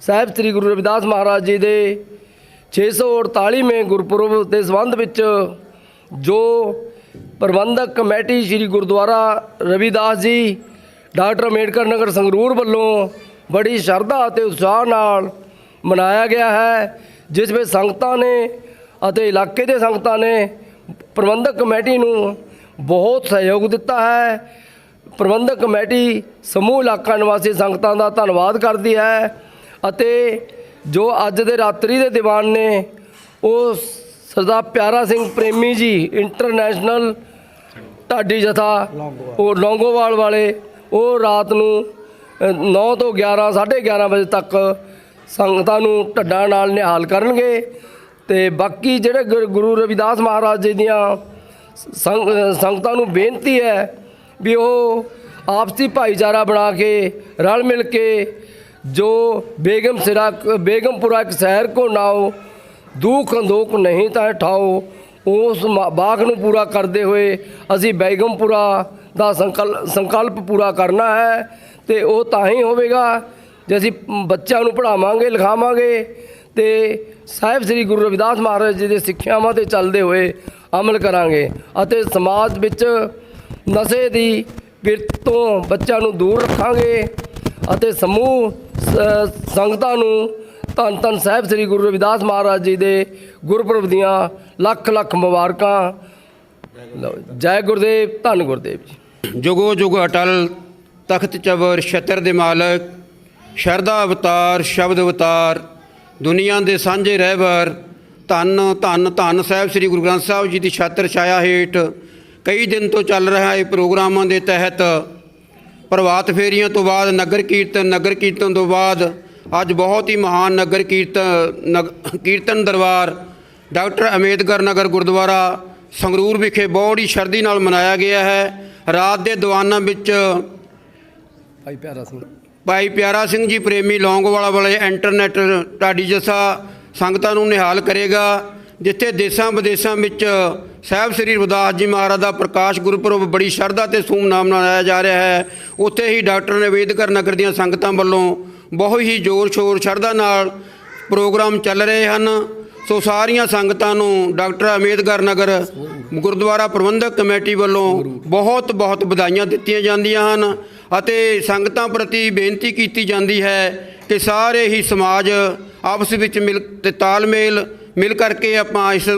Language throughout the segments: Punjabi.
ਸਾਹਿਬ ਸ੍ਰੀ ਗੁਰੂ ਰਵਿਦਾਸ ਮਹਾਰਾਜ ਜੀ ਦੇ 648ਵੇਂ ਗੁਰਪੁਰਬ ਦੇ ਸੰਬੰਧ ਵਿੱਚ ਜੋ ਪ੍ਰਬੰਧਕ ਕਮੇਟੀ ਸ੍ਰੀ ਗੁਰਦੁਆਰਾ ਰਵਿਦਾਸ ਜੀ, ਡਾਕਟਰ ਅੰਬੇਡਕਰ ਨਗਰ ਸੰਗਰੂਰ ਵੱਲੋਂ ਬੜੀ ਸ਼ਰਧਾ ਅਤੇ ਉਤਸ਼ਾਹ ਨਾਲ ਮਨਾਇਆ ਗਿਆ ਹੈ, ਜਿਸ ਵਿੱਚ ਸੰਗਤਾਂ ਨੇ ਅਤੇ ਇਲਾਕੇ ਦੇ ਸੰਗਤਾਂ ਨੇ ਪ੍ਰਬੰਧਕ ਕਮੇਟੀ ਨੂੰ ਬਹੁਤ ਸਹਿਯੋਗ ਦਿੱਤਾ ਹੈ। ਪ੍ਰਬੰਧਕ ਕਮੇਟੀ ਸਮੂਹ ਇਲਾਕਾ ਨਿਵਾਸੀ ਸੰਗਤਾਂ ਦਾ ਧੰਨਵਾਦ ਕਰਦੀ ਹੈ। ਅਤੇ ਜੋ ਅੱਜ ਦੇ ਰਾਤਰੀ ਦੇ ਦੀਵਾਨ ਨੇ ਉਹ ਸਰਦਾਰ ਪਿਆਰਾ ਸਿੰਘ ਪ੍ਰੇਮੀ ਜੀ ਇੰਟਰਨੈਸ਼ਨਲ ਢਾਡੀ ਜਥਾ ਉਹ ਲੌਂਗੋਵਾਲ ਵਾਲੇ ਉਹ ਰਾਤ ਨੂੰ 9 ਤੋਂ 11 11:30 ਵਜੇ ਤੱਕ ਸੰਗਤਾਂ ਨੂੰ ਢੱਡਾਂ ਨਾਲ ਨਿਹਾਲ ਕਰਨਗੇ। ਤੇ ਬਾਕੀ ਜਿਹੜੇ ਗੁਰ- ਰਵਿਦਾਸ ਮਹਾਰਾਜ ਜੀ ਦੀਆਂ ਸੰਗ- ਸੰਗਤਾਂ ਨੂੰ ਬੇਨਤੀ ਹੈ ਵੀ ਉਹ ਆਪਸੀ ਭਾਈਚਾਰਾ ਬਣਾ ਕੇ ਰਲ ਮਿਲ ਕੇ ਜੋ ਬੇਗਮ ਸਿਰਾ ਬੇਗਮਪੁਰਾ ਇੱਕ ਸ਼ਹਿਰ ਕੋ ਨਾਓ, ਦੁੱਖ ਅੰਦੋਖ ਨਹੀਂ ਤਾਂ ਠਾਓ, ਉਸ ਮ- ਬਾਗ ਨੂੰ ਪੂਰਾ ਕਰਦੇ ਹੋਏ ਅਸੀਂ ਬੈਗਮਪੁਰਾ ਦਾ ਸੰਕਲ, ਸੰਕਲਪ ਪੂਰਾ ਕਰਨਾ ਹੈ ਤੇ ਉਹ ਤਾਂ ਹੀ ਹੋਵੇਗਾ ਜੇ ਅਸੀਂ ਬੱਚਿਆਂ ਨੂੰ ਪੜ੍ਹਾਵਾਂਗੇ, ਲਿਖਾਵਾਂਗੇ ਤੇ ਸਾਹਿਬ ਸ੍ਰੀ ਗੁਰੂ ਰਵਿਦਾਸ ਮਹਾਰਾਜ ਜੀ ਦੇ ਸਿੱਖਿਆਵਾਂ ਤੇ ਚੱਲਦੇ ਹੋਏ ਅਮਲ ਕਰਾਂਗੇ ਅਤੇ ਸਮਾਜ ਵਿੱਚ ਨਸ਼ੇ ਦੀ ਪਿਰਤ ਤੋਂ ਬੱਚਿਆਂ ਨੂੰ ਦੂਰ ਰੱਖਾਂਗੇ ਅਤੇ ਸਮੂਹ ਸੰਗਤਾਂ ਨੂੰ ਧੰਨ ਧੰਨ ਸਾਹਿਬ ਸ੍ਰੀ ਗੁਰੂ ਰਵਿਦਾਸ ਮਹਾਰਾਜ ਜੀ ਦੇ ਗੁਰਪੁਰਬ ਦੀਆਂ ਲੱਖ ਲੱਖ ਮੁਬਾਰਕਾਂ। ਜੈ ਗੁਰਦੇਵ, ਧੰਨ ਗੁਰਦੇਵ ਜੀ। ਜੁਗੋ ਜੁਗ ਅਟਲ, ਤਖਤ ਚਵਰ, ਛਤਰ ਦੇ ਮਾਲਕ ਸ਼ਰਦਾ ਅਵਤਾਰ, ਸ਼ਬਦ ਅਵਤਾਰ, ਦੁਨੀਆ ਦੇ ਸਾਂਝੇ ਰਹਿਬਰ, ਧੰਨ ਧੰਨ ਧੰਨ ਸਾਹਿਬ ਸ੍ਰੀ ਗੁਰੂ ਗ੍ਰੰਥ ਸਾਹਿਬ ਜੀ ਦੀ ਛਤਰ ਛਾਇਆ ਹੇਠ ਕਈ ਦਿਨ ਤੋਂ ਚੱਲ ਰਿਹਾ ਇਹ ਪ੍ਰੋਗਰਾਮਾਂ ਦੇ ਤਹਿਤ ਪ੍ਰਭਾਤ ਫੇਰੀਆਂ ਤੋਂ ਬਾਅਦ ਨਗਰ ਕੀਰਤਨ ਨਗਰ ਕੀਰਤਨ ਤੋਂ ਬਾਅਦ ਅੱਜ ਬਹੁਤ ਹੀ ਮਹਾਨ ਨਗਰ ਕੀਰਤਨ ਕੀਰਤਨ ਦਰਬਾਰ ਡਾਕਟਰ ਅੰਬੇਦਕਰ ਨਗਰ ਗੁਰਦੁਆਰਾ ਸੰਗਰੂਰ ਵਿਖੇ ਬਹੁਤ ਹੀ ਸ਼ਰਧੀ ਨਾਲ ਮਨਾਇਆ ਗਿਆ ਹੈ। ਰਾਤ ਦੇ ਦੀਵਾਨਾਂ ਵਿੱਚ ਭਾਈ ਪਿਆਰਾ ਸਿੰਘ। ਭਾਈ ਪਿਆਰਾ ਸਿੰਘ ਜੀ ਪ੍ਰੇਮੀ ਲੌਂਗੋਵਾਲਾ ਵਾਲੇ ਇੰਟਰਨੈਟ ਢਾਡੀ ਜਸਾ ਸੰਗਤਾਂ ਨੂੰ ਨਿਹਾਲ ਕਰੇਗਾ। ਜਿੱਥੇ ਦੇਸ਼ਾਂ ਵਿਦੇਸ਼ਾਂ ਵਿੱਚ ਸਾਹਿਬ ਸ੍ਰੀ ਰਵਿਦਾਸ ਜੀ ਮਹਾਰਾਜ ਦਾ ਪ੍ਰਕਾਸ਼ ਗੁਰਪੁਰਬ ਬੜੀ ਸ਼ਰਧਾ ਤੇ ਧੂਮਧਾਮ ਨਾਲ ਮਨਾਇਆ ਜਾ ਰਿਹਾ ਹੈ, ਉੱਥੇ ਹੀ ਡਾਕਟਰ ਅੰਬੇਦਕਰ ਨਗਰ ਦੀਆਂ ਸੰਗਤਾਂ ਵੱਲੋਂ ਬਹੁਤ ਹੀ ਜ਼ੋਰ ਸ਼ੋਰ ਸ਼ਰਧਾ ਨਾਲ ਪ੍ਰੋਗਰਾਮ ਚੱਲ ਰਹੇ ਹਨ। ਸੋ ਸਾਰੀਆਂ ਸੰਗਤਾਂ ਨੂੰ ਡਾਕਟਰ ਅੰਬੇਦਕਰ ਨਗਰ, ਗੁਰਦੁਆਰਾ ਪ੍ਰਬੰਧਕ ਕਮੇਟੀ ਵੱਲੋਂ ਬਹੁਤ ਬਹੁਤ ਵਧਾਈਆਂ ਦਿੱਤੀਆਂ ਜਾਂਦੀਆਂ ਹਨ ਅਤੇ ਸੰਗਤਾਂ ਪ੍ਰਤੀ ਬੇਨਤੀ ਕੀਤੀ ਜਾਂਦੀ ਹੈ ਕਿ ਸਾਰੇ ਹੀ ਸਮਾਜ ਆਪਸ ਵਿੱਚ ਮਿਲ ਤੇ ਤਾਲਮੇਲ ਮਿਲ ਕਰਕੇ ਆਪਾਂ ਇਸ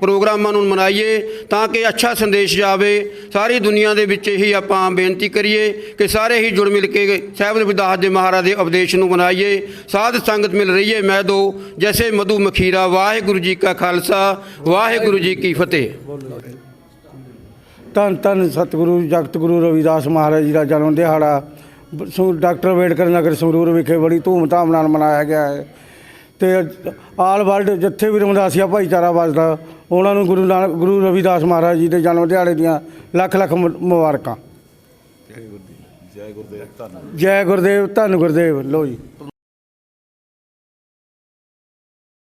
ਪ੍ਰੋਗਰਾਮਾਂ ਨੂੰ ਮਨਾਈਏ ਤਾਂ ਕਿ ਅੱਛਾ ਸੰਦੇਸ਼ ਜਾਵੇ। ਸਾਰੀ ਦੁਨੀਆ ਦੇ ਵਿੱਚ ਹੀ ਆਪਾਂ ਬੇਨਤੀ ਕਰੀਏ ਕਿ ਸਾਰੇ ਹੀ ਜੁੜ ਮਿਲ ਕੇ ਸਾਹਿਬ ਰਵਿਦਾਸ ਦੇ ਮਹਾਰਾਜ ਦੇ ਉਪਦੇਸ਼ ਨੂੰ ਮਨਾਈਏ। ਸਾਧ ਸੰਗਤ ਮਿਲ ਰਹੀ ਹੈ। ਮੈਂ ਦੋ, ਜੈਸੇ ਮਧੂ ਮਖੀਰਾ, ਵਾਹਿਗੁਰੂ ਜੀ ਕਾ ਖਾਲਸਾ, ਵਾਹਿਗੁਰੂ ਜੀ ਕੀ ਫਤਿਹ। ਧੰਨ ਧੰਨ ਸਤਿਗੁਰੂ, ਜਗਤ ਗੁਰੂ ਰਵਿਦਾਸ ਮਹਾਰਾਜ ਜੀ ਦਾ ਜਨਮ ਦਿਹਾੜਾ। ਡਾਕਟਰ ਅੰਬੇਡਕਰ ਨਗਰ ਸੰਗਰੂਰ ਵਿਖੇ ਬੜੀ ਧੂਮਧਾਮ ਨਾਲ ਮਨਾਇਆ ਗਿਆ ਹੈ। ਤੇ ਆਲ ਵਰਲਡ ਜਿੱਥੇ ਵੀ ਰਮਦਾਸੀਆ ਭਾਈਚਾਰਾ ਵੱਸਦਾ ਉਹਨਾਂ ਨੂੰ ਗੁਰੂ ਨਾਨਕ ਗੁਰੂ ਰਵਿਦਾਸ ਮਹਾਰਾਜ ਜੀ ਦੇ ਜਨਮ ਦਿਹਾੜੇ ਦੀਆਂ ਲੱਖ ਲੱਖ ਮੁਬਾਰਕਾਂ। ਜੈ ਗੁਰਦੇਵ ਧੰਨ ਗੁਰਦੇਵ ਲੋ ਜੀ।